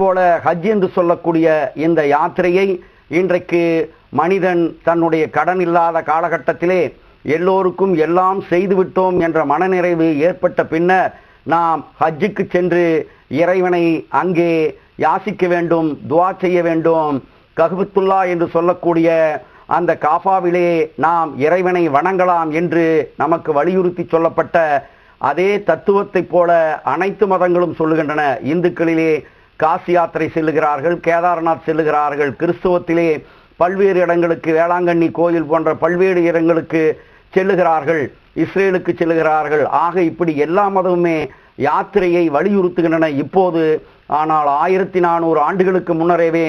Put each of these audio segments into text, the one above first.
போல ஹஜ் என்று சொல்லக்கூடிய இந்த யாத்திரையை இன்றைக்கு மனிதன் தன்னுடைய கடன் இல்லாத காலகட்டத்திலே எல்லோருக்கும் எல்லாம் செய்துவிட்டோம் என்ற மனநிறைவு ஏற்பட்ட பின்னர் நாம் ஹஜ்ஜுக்கு சென்று இறைவனை அங்கே யாசிக்க வேண்டும் துவா செய்ய வேண்டும். கஹபத்துல்லா என்று சொல்லக்கூடிய அந்த காஃபாவிலே நாம் இறைவனை வணங்கலாம் என்று நமக்கு வலியுறுத்தி சொல்லப்பட்ட அதே தத்துவத்தைப் போல அனைத்து மதங்களும் சொல்லுகின்றன. இந்துக்களிலே காசி யாத்திரை செல்லுகிறார்கள் கேதார்நாத் செல்லுகிறார்கள். கிறிஸ்துவத்திலே பல்வேறு இடங்களுக்கு வேளாங்கண்ணி கோயில் போன்ற பல்வேறு இடங்களுக்கு செல்லுகிறார்கள் இஸ்ரேலுக்கு செல்லுகிறார்கள். ஆக இப்படி எல்லா மதமுமே யாத்திரையை வலியுறுத்துகின்றன. இப்போது ஆனால் ஆயிரத்தி நானூறு ஆண்டுகளுக்கு முன்னரேவே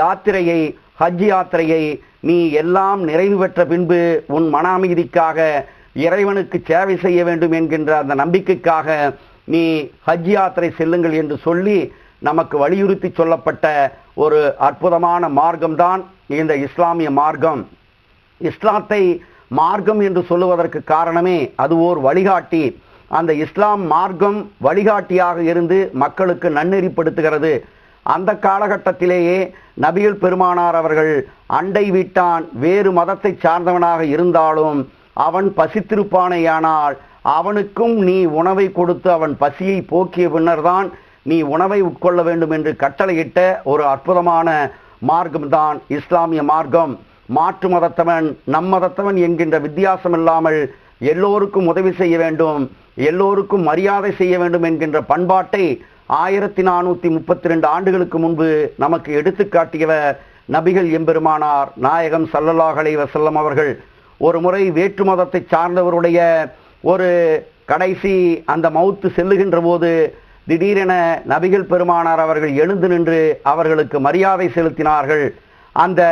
யாத்திரையை ஹஜ் யாத்திரையை நீ எல்லாம் நிறைவு பெற்ற பின்பு உன் மன அமைதிக்காக இறைவனுக்கு சேவை செய்ய வேண்டும் என்கின்ற அந்த நம்பிக்கைக்காக நீ ஹஜ் யாத்திரை செல்லுங்கள் என்று சொல்லி நமக்கு வலியுறுத்தி சொல்லப்பட்ட ஒரு அற்புதமான மார்க்கம்தான் இந்த இஸ்லாமிய மார்க்கம். இஸ்லாத்தை மார்க்கம் என்று சொல்லுவதற்கு காரணமே அது ஓர் வழிகாட்டி. அந்த இஸ்லாம் மார்க்கம் வழிகாட்டியாக இருந்து மக்களுக்கு நன்னெறிப்படுத்துகிறது. அந்த காலகட்டத்திலேயே நபிகள் பெருமானார் அவர்கள் அண்டை வீட்டான் வேறு மதத்தை சார்ந்தவனாக இருந்தாலும் அவன் பசித்திருப்பானேயானால் அவனுக்கும் நீ உணவை கொடுத்து அவன் பசியை போக்கிய பின்னர்தான் நீ உணவை உட்கொள்ள வேண்டும் என்று கட்டளையிட்ட ஒரு அற்புதமான மார்க்கம்தான் இஸ்லாமிய மார்க்கம். மாற்று மதத்தவன் நம் மதத்தவன் என்கின்ற வித்தியாசம் இல்லாமல் எல்லோருக்கும் உதவி செய்ய வேண்டும் எல்லோருக்கும் மரியாதை செய்ய வேண்டும் என்கின்ற பண்பாட்டை ஆயிரத்தி நானூற்றி முப்பத்தி ரெண்டு ஆண்டுகளுக்கு முன்பு நமக்கு எடுத்துக்காட்டியவர் நபிகள் எம்பெருமானார் நாயகம் சல்லல்லாஹலை வசல்லம் அவர்கள். ஒரு முறை வேற்று மதத்தை சார்ந்தவருடைய ஒரு கடைசி அந்த மவுத்து செல்லுகின்ற போது திடீரென நபிகள் பெருமானார் அவர்கள் எழுந்து நின்று அவர்களுக்கு மரியாதை செலுத்தினார்கள். அந்த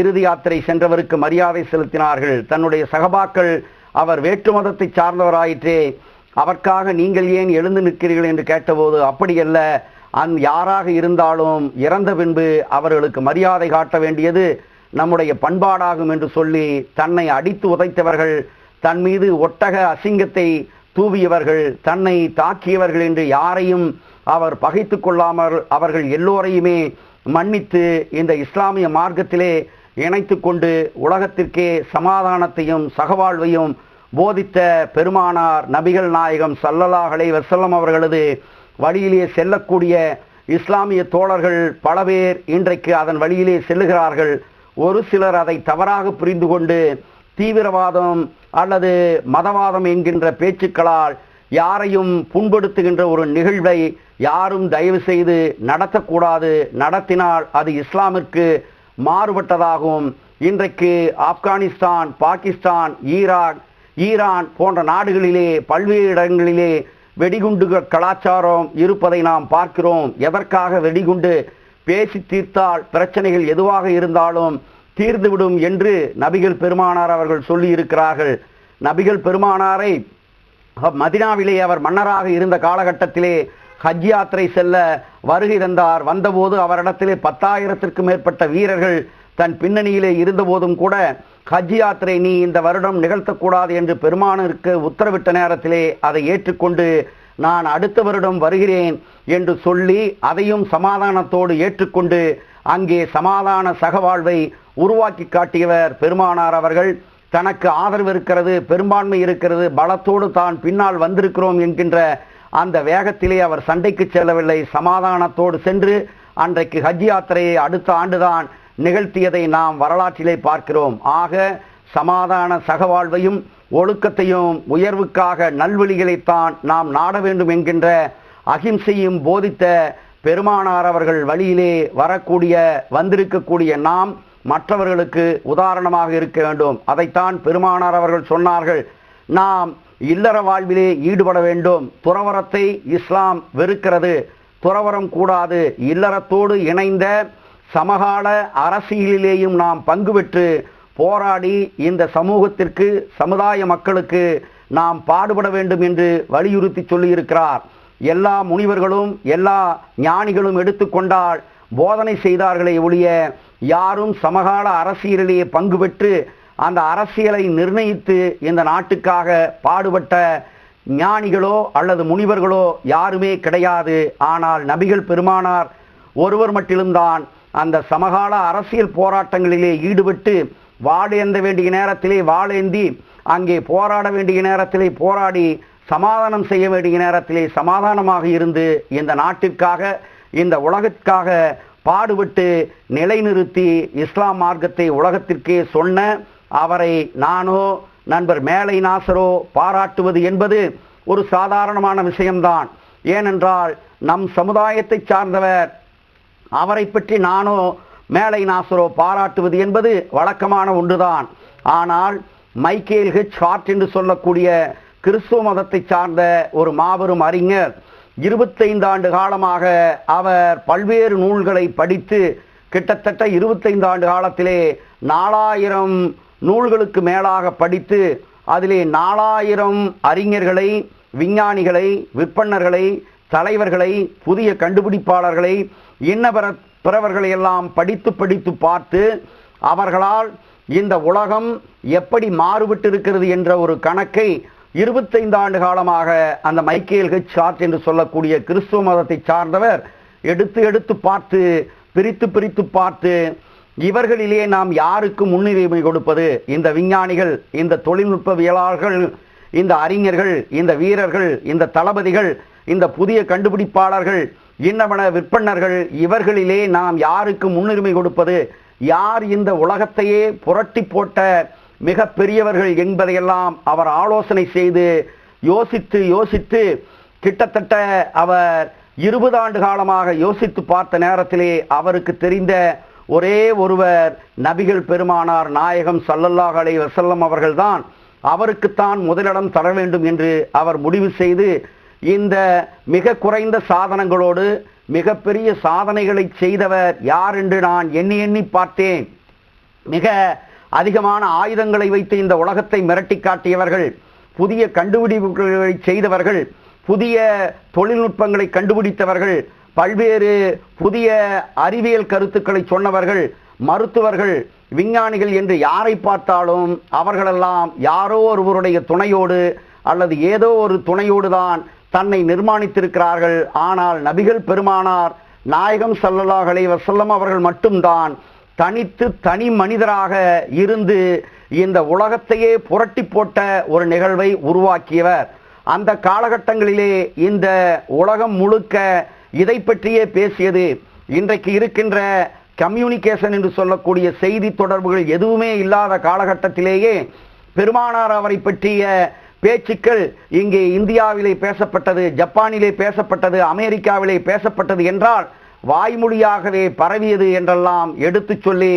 இறுதி யாத்திரை சென்றவருக்கு மரியாதை செலுத்தினார்கள். தன்னுடைய சகபாக்கள் அவர் வேற்று மதத்தை சார்ந்தவராயிற்றே அவர்க்காக நீங்கள் ஏன் எழுந்து நிற்கிறீர்கள் என்று கேட்டபோது அப்படியல்ல அந் யாராக இருந்தாலும் இறந்த பின்பு அவர்களுக்கு மரியாதை காட்ட வேண்டியது நம்முடைய பண்பாடாகும் என்று சொல்லி தன்னை அடித்து உதைத்தவர்கள் தன் மீது ஒட்டக அசிங்கத்தை தூவியவர்கள் தன்னை தாக்கியவர்கள் என்று யாரையும் அவர் பகைத்து கொள்ளாமல் அவர்கள் எல்லோரையுமே மன்னித்து இந்த இஸ்லாமிய மார்க்கத்திலே இணைத்து கொண்டு உலகத்திற்கே சமாதானத்தையும் சகவாழ்வையும் போதித்த பெருமானார் நபிகள் நாயகம் சல்லலாஹலை வசல்லம் அவர்களது வழியிலே செல்லக்கூடிய இஸ்லாமிய தோழர்கள் பல பேர் இன்றைக்கு அதன் வழியிலே செல்லுகிறார்கள். ஒரு சிலர் அதை தவறாக புரிந்து கொண்டு தீவிரவாதம் அல்லது மதவாதம் என்கின்ற பேச்சுக்களால் யாரையும் புண்படுத்துகின்ற ஒரு நிகழ்வை யாரும் தயவு செய்து நடத்தக்கூடாது நடத்தினால் அது இஸ்லாமிற்கு மாறுபட்டதாகும். இன்றைக்கு ஆப்கானிஸ்தான் பாகிஸ்தான் ஈராக் ஈரான் போன்ற நாடுகளிலே பல்வேறு இடங்களிலே வெடிகுண்டுகள் கலாச்சாரம் இருப்பதை நாம் பார்க்கிறோம். எதற்காக வெடிகுண்டு? பேசி தீர்த்தால் பிரச்சனைகள் எதுவாக இருந்தாலும் தீர்ந்துவிடும் என்று நபிகள் பெருமானார் அவர்கள் சொல்லி இருக்கிறார்கள் நபிகள் பெருமானாரை மதினாவிலே அவர் மன்னராக இருந்த காலகட்டத்திலே ஹஜ் யாத்திரை செல்ல வருகை தந்தார். வந்தபோது அவரிடத்திலே பத்தாயிரத்திற்கு மேற்பட்ட வீரர்கள் தன் பின்னணியிலே இருந்தபோதும் கூட ஹஜ் யாத்திரை நீ இந்த வருடம் நிகழ்த்தக்கூடாது என்று பெருமானிற்கு உத்தரவிட்ட நேரத்திலே அதை ஏற்றுக்கொண்டு நான் அடுத்த வருடம் வருகிறேன் என்று சொல்லி அதையும் சமாதானத்தோடு ஏற்றுக்கொண்டு அங்கே சமாதான சகவாழ்வை உருவாக்கி காட்டியவர் பெருமானார் அவர்கள். தனக்கு ஆதரவு இருக்கிறது பெரும்பான்மை இருக்கிறது பலத்தோடு தான் பின்னால் வந்திருக்கிறோம் என்கின்ற அந்த வேகத்திலே அவர் சண்டைக்கு செல்லவில்லை. சமாதானத்தோடு சென்று அன்றைக்கு ஹஜ் யாத்திரையை அடுத்த ஆண்டுதான் நிகழ்த்தியதை நாம் வரலாற்றிலே பார்க்கிறோம். ஆக சமாதான சகவாழ்வையும் ஒழுக்கத்தையும் உயர்வுக்காக நல்வழிகளைத்தான் நாம் நாட வேண்டும் என்கின்ற அகிம்சையும் போதித்த பெருமானார் அவர்கள் வழியிலே வரக்கூடிய வந்திருக்கக்கூடிய நாம் மற்றவர்களுக்கு உதாரணமாக இருக்க வேண்டும். அதைத்தான் பெருமானார் அவர்கள் சொன்னார்கள். நாம் இல்லற வாழ்விலே ஈடுபட வேண்டும். துறவரத்தை இஸ்லாம் வெறுக்கிறது. துறவரம் கூடாது. இல்லறத்தோடு இணைந்த சமகால அரசியலிலேயும் நாம் பங்கு பெற்று போராடி இந்த சமூகத்திற்கு சமுதாய மக்களுக்கு நாம் பாடுபட வேண்டும் என்று வலியுறுத்தி சொல்லியிருக்கிறார். எல்லா முனிவர்களும் எல்லா ஞானிகளும் எடுத்துக்கொண்டால் போதனை செய்தார்களே ஒழிய யாரும் சமகால அரசியலிலேயே பங்கு பெற்று அந்த அரசியலை நிர்ணயித்து இந்த நாட்டுக்காக பாடுபட்ட ஞானிகளோ அல்லது முனிவர்களோ யாருமே கிடையாது. ஆனால் நபிகள் பெருமானார் ஒருவர் மட்டிலும்தான் அந்த சமகால அரசியல் போராட்டங்களிலே ஈடுபட்டு வாழேந்த வேண்டிய நேரத்திலே வாழேந்தி அங்கே போராட வேண்டிய நேரத்திலே போராடி சமாதானம் செய்ய வேண்டிய நேரத்திலே சமாதானமாக இருந்து இந்த நாட்டிற்காக இந்த உலகத்திற்காக பாடுபட்டு நிலைநிறுத்தி இஸ்லாம் மார்க்கத்தை உலகத்திற்கே சொன்ன அவரை நானோ நண்பர் மேலை நாசரோ பாராட்டுவது என்பது ஒரு சாதாரணமான விஷயம்தான். ஏனென்றால் நம் சமுதாயத்தை சார்ந்தவர் அவரை பற்றி நானோ மேலை நாசரோ பாராட்டுவது என்பது வழக்கமான ஒன்றுதான். ஆனால் மைக்கேல் ஹெச் ஹார்ட் என்று சொல்லக்கூடிய கிறிஸ்துவ மதத்தை சார்ந்த ஒரு மாபெரும் அறிஞர் இருபத்தைந்து ஆண்டு காலமாக அவர் பல்வேறு நூல்களை படித்து கிட்டத்தட்ட இருபத்தைந்து ஆண்டு காலத்திலே நாலாயிரம் நூல்களுக்கு மேலாக படித்து அதிலே நாலாயிரம் அறிஞர்களை விஞ்ஞானிகளை விற்பனர்களை தலைவர்களை புதிய கண்டுபிடிப்பாளர்களை இன்ன பிற பிறவர்களை எல்லாம் படித்து படித்து பார்த்து அவர்களால் இந்த உலகம் எப்படி மாறுபட்டிருக்கிறது என்ற ஒரு கணக்கை இருபத்தைந்து ஆண்டு காலமாக அந்த மைக்கேல் ஹெச் சார்ட் என்று சொல்லக்கூடிய கிறிஸ்துவ மதத்தை சார்ந்தவர் எடுத்து எடுத்து பார்த்து பிரித்து பிரித்து பார்த்து இவர்களிலே நாம் யாருக்கு முன்னுரிமை கொடுப்பது? இந்த விஞ்ஞானிகள் இந்த தொழில்நுட்பவியலாளர்கள் இந்த அறிஞர்கள் இந்த வீரர்கள் இந்த தளபதிகள் இந்த புதிய கண்டுபிடிப்பாளர்கள் இன்னவன விற்பனர்கள் இவர்களிலே நாம் யாருக்கு முன்னுரிமை கொடுப்பது? யார் இந்த உலகத்தையே புரட்டி போட்ட மிக பெரியவர்கள் என்பதையெல்லாம் அவர் ஆலோசனை செய்து யோசித்து யோசித்து கிட்டத்தட்ட அவர் இருபது ஆண்டு காலமாக யோசித்து பார்த்த நேரத்திலே அவருக்கு தெரிந்த ஒரே ஒருவர் நபிகள் பெருமானார் நாயகம் சல்லல்லாஹ் அலை வசல்லம் அவர்கள்தான். அவருக்குத்தான் முதலிடம் தர வேண்டும் என்று அவர் முடிவு செய்து இந்த மிக குறைந்த சாதனங்களோடு மிகப்பெரிய சாதனைகளை செய்தவர் யார் என்று நான் எண்ணி எண்ணி பார்த்தேன். மிக அதிகமான ஆயுதங்களை வைத்து இந்த உலகத்தை மிரட்டி காட்டியவர்கள் புதிய கண்டுபிடிப்புகளை செய்தவர்கள் புதிய தொழில்நுட்பங்களை கண்டுபிடித்தவர்கள் பல்வேறு புதிய அறிவியல் கருத்துக்களை சொன்னவர்கள் மருத்துவர்கள் விஞ்ஞானிகள் என்று யாரை பார்த்தாலும் அவர்களெல்லாம் யாரோ ஒருவருடைய துணையோடு அல்லது ஏதோ ஒரு துணையோடு தான் தன்னை நிர்மாணித்திருக்கிறார்கள். ஆனால் நபிகள் பெருமானார் நாயகம் சல்லல்லாஹ் அலைஹி வஸல்லம் அவர்கள் மட்டும்தான் தனித்து தனி மனிதராக இருந்து இந்த உலகத்தையே புரட்டி போட்ட ஒரு நிகழ்வை உருவாக்கியவர். அந்த காலகட்டங்களிலே இந்த உலகம் முழுக்க இதை பற்றியே பேசியது. இன்றைக்கு இருக்கின்ற கம்யூனிகேஷன் என்று சொல்லக்கூடிய செய்தி தொடர்புகள் எதுவுமே இல்லாத காலகட்டத்திலேயே பெருமானார் அவரை பற்றிய பேச்சுக்கள் இங்கே இந்தியாவிலே பேசப்பட்டது ஜப்பானிலே பேசப்பட்டது அமெரிக்காவிலே பேசப்பட்டது என்றால் வாய்மொழியாகவே பரவியது என்றெல்லாம் எடுத்துச் சொல்லி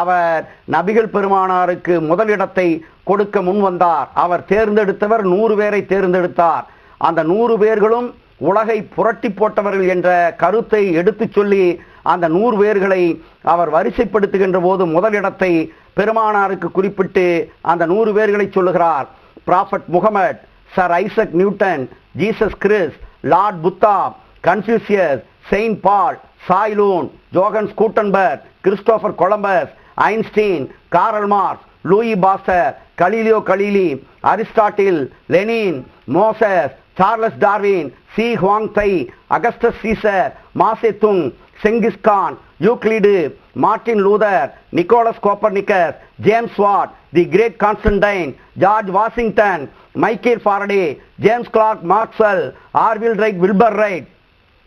அவர் நபிகள் பெருமானாருக்கு முதலிடத்தை கொடுக்க முன் வந்தார். அவர் தேர்ந்தெடுத்தவர் நூறு பேரை தேர்ந்தெடுத்தார். அந்த நூறு பேர்களும் உலகை புரட்டி போட்டவர்கள் என்ற கருத்தை எடுத்துச் சொல்லி அந்த நூறு பேர்களை அவர் வரிசைப்படுத்துகின்ற போது முதலிடத்தை பெருமானாருக்கு குறிப்பிட்டு அந்த நூறு பேர்களை சொல்லுகிறார். Prophet Muhammad sir Isaac Newton Jesus Christ lord Buddha Confucius saint Paul Cai Lun Johannes Gutenberg Christopher Columbus Einstein Karl Marx Louis Pasteur Galileo Galilei Aristotle Lenin Moses Charles Darwin Shi Huang Di Augustus Caesar Mao Zedong Genghis Khan Euclid Martin Luther Nicolaus Copernicus James Watt the great Constantine George Washington Michael Faraday James Clerk Maxwell Orville Wright Wilbur Wright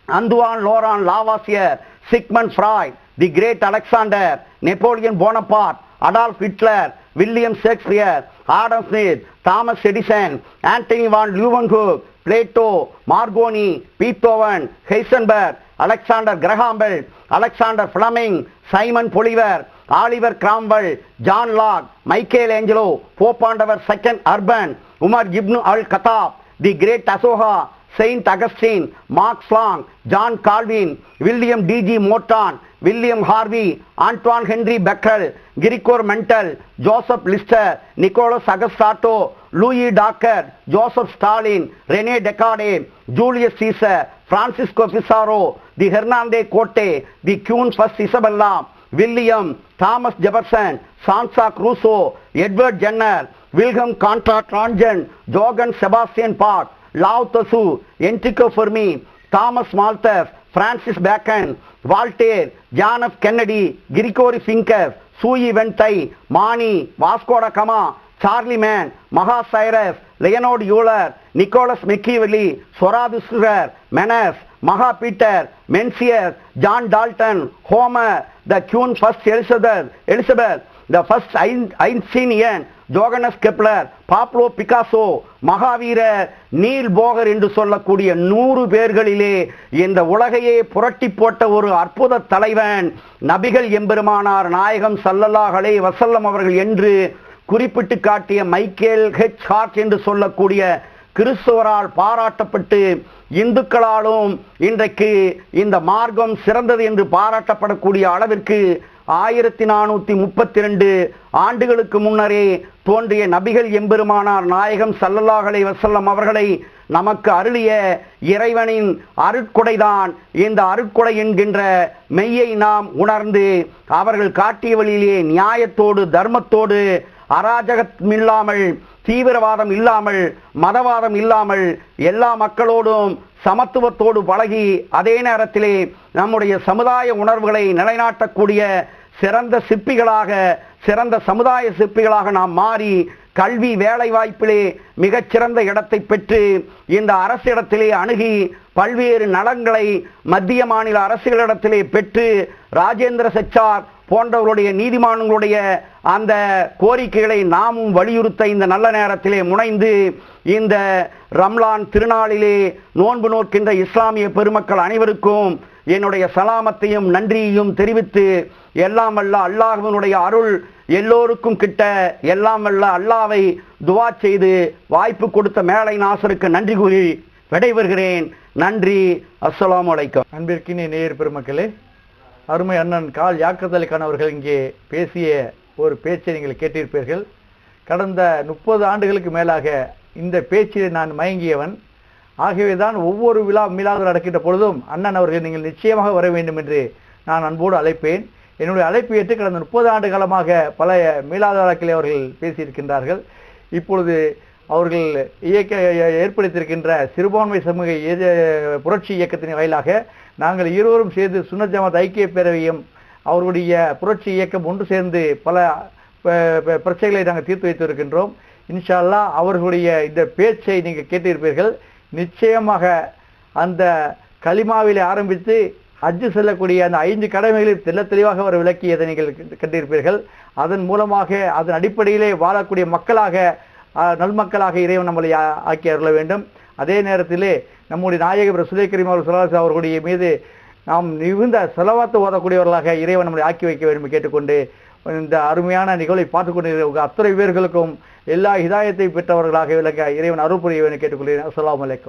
Antoine Laurent Lavoisier Sigmund Freud the great Alexander Napoleon Bonaparte Adolf Hitler William Shakespeare Adam Smith Thomas Edison Antonie van Leeuwenhoek Plato Marconi Beethoven Heisenberg Alexander Graham Bell Alexander Fleming Simon Bolivar Oliver Cromwell John Locke Michelangelo போப்பாண்டவர் second Urban Umar ibn al Khattab the great Ashoka saint Augustine mark Planck John Calvin William T G Morton William Harvey Antoine Henri Becquerel Gregor Mendel Joseph Lister Nikolaus August Otto Louis Daguerre Joseph Stalin Rene Descartes Julius Caesar Francisco Pizarro the Hernando Cortes the queen first Isabella William Thomas Jefferson Jean Jacques Rousseau Edward Jenner Wilhelm Conrad Roentgen Johann Sebastian park Lao Tzu Enrico Fermi Thomas Malthus Francis Bacon Voltaire John F Kennedy Gregory Pincus Sui Wendi Mani Vasco da Gama Charlemagne மகா Cyrus Leonhard Euler Niccolo Machiavelli Zoroaster Menes மகா Peter Mencius John Dalton Homer the Queen First Elizabeth Elizabeth the First ஐன்சீனியன் Johannes Kepler Pablo Picasso மகாவீரர் Niels Bohr என்று சொல்லக்கூடிய நூறு பேர்களிலே இந்த உலகையே புரட்டி போட்ட ஒரு அற்புத தலைவன் நபிகள் எம்பெருமானார் நாயகம் சல்லல்லாஹலே வசல்லம் அவர்கள் என்று குறிப்பிட்டு காட்டிய மைக்கேல் ஹெச். ஹார்ட் என்று சொல்லக்கூடிய கிறிஸ்துவரால் பாராட்டப்பட்டு இந்துக்களாலும் இன்றைக்கு இந்த மார்க்கம் சிறந்தது என்று பாராட்டப்படக்கூடிய அளவிற்கு ஆயிரத்தி நானூத்தி முப்பத்தி ரெண்டு ஆண்டுகளுக்கு முன்னரே தோன்றிய நபிகள் எம்பெருமானார் நாயகம் சல்லல்லாஹலை வசல்லம் அவர்களை நமக்கு அருளிய இறைவனின் அருட்கொடைதான். இந்த அருட்கொடை என்கின்ற மெய்யை நாம் உணர்ந்து அவர்கள் காட்டிய வழியிலே நியாயத்தோடு தர்மத்தோடு அராஜகமில்லாமல் தீவிரவாதம் இல்லாமல் மதவாதம் இல்லாமல் எல்லா மக்களோடும் சமத்துவத்தோடு பழகி அதே நேரத்திலே நம்முடைய சமுதாய உணர்வுகளை நிலைநாட்டக்கூடிய சிறந்த சிற்பிகளாக சிறந்த சமுதாய சிற்பிகளாக நாம் மாறி கல்வி வேலை வாய்ப்பிலே மிகச்சிறந்த இடத்தை பெற்று இந்த அரசிடத்திலே அணுகி பல்வேறு நலன்களை மத்திய மாநில அரசுகளிடத்திலே பெற்று ராஜேந்திர சச்சார் போன்றவர்களுடைய நீதிமான்களுடைய அந்த கோரிக்கைகளை நாமும் வலியுறுத்த இந்த நல்ல நேரத்திலே முனைந்து இந்த ரம்லான் திருநாளிலே நோன்பு நோக்கின்ற இஸ்லாமிய பெருமக்கள் அனைவருக்கும் என்னுடைய சலாமத்தையும் நன்றியையும் தெரிவித்து எல்லாம் வல்ல அல்லாஹ்வினுடைய அருள் எல்லோருக்கும் கிட்ட எல்லாம் வல்ல அல்லாவை துவா செய்து வாய்ப்பு கொடுத்த மேலை நாசருக்கு நன்றி கூறி விடைபெறுகிறேன். நன்றி. அஸ்ஸலாமு வலைக்கம் அன்பிற்கினே நேயர் பெருமக்களே அருமை அண்ணன் கால் யாக்கத் அவர்கள் இங்கே பேசிய ஒரு பேச்சை நீங்கள் கேட்டிருப்பீர்கள். கடந்த முப்பது ஆண்டுகளுக்கு மேலாக இந்த பேச்சில் நான் மயங்கியவன். ஆகவே தான் ஒவ்வொரு விழா மீளாவது நடக்கின்ற பொழுதும் அண்ணன் அவர்கள் நீங்கள் நிச்சயமாக வர வேண்டும் என்று நான் அன்போடு அழைப்பேன். என்னுடைய அழைப்பு ஏற்று கடந்த முப்பது ஆண்டு காலமாக பல மீளாத அவர்கள் பேசியிருக்கின்றார்கள். இப்பொழுது அவர்கள் இயக்க ஏற்படுத்தியிருக்கின்ற சிறுபான்மை சமூக புரட்சி இயக்கத்தின் வாயிலாக நாங்கள் இருவரும் சேர்ந்து சுன்னத் ஜமாத் ஐக்கிய பேரவையும் அவர்களுடைய புரட்சி இயக்கம் ஒன்று சேர்ந்து பல பிரச்சனைகளை நாங்கள் தீர்த்து வைத்திருக்கின்றோம். இன்ஷா அல்லாஹ் அவர்களுடைய இந்த பேச்சை நீங்கள் கேட்டிருப்பீர்கள். நிச்சயமாக அந்த கலிமாவிலே ஆரம்பித்து ஹஜ்ஜு செல்லக்கூடிய அந்த ஐந்து கடமைகளில் தெல்ல தெளிவாக அவர் விளக்கியதை நீங்கள் கண்டிருப்பீர்கள். அதன் மூலமாக அதன் அடிப்படையிலே வாழக்கூடிய மக்களாக நல்மக்களாக இறைவன் நம்மளை ஆக்கி அருள வேண்டும். அதே நேரத்திலே நம்முடைய நாயகர் ரசுலை கரீம் அவர்கள் ஸல்லல்லாஹு அவர்களுடைய மீது நாம் மிகுந்த செலவாத்து ஓதக்கூடியவர்களாக இறைவன் நம்மளை ஆக்கி வைக்க வேண்டும் கேட்டுக்கொண்டு இந்த அருமையான நிகழ்வை பார்த்துக் கொண்டிருக்கிற அத்தனை பேர்களுக்கும் எல்லா இதாயத்தை பெற்றவர்களாக விளக்க இறைவன் அருள் புரியவனை கேட்டுக்கொள்கிறேன். அஸ்லாம் அலைக்கும்.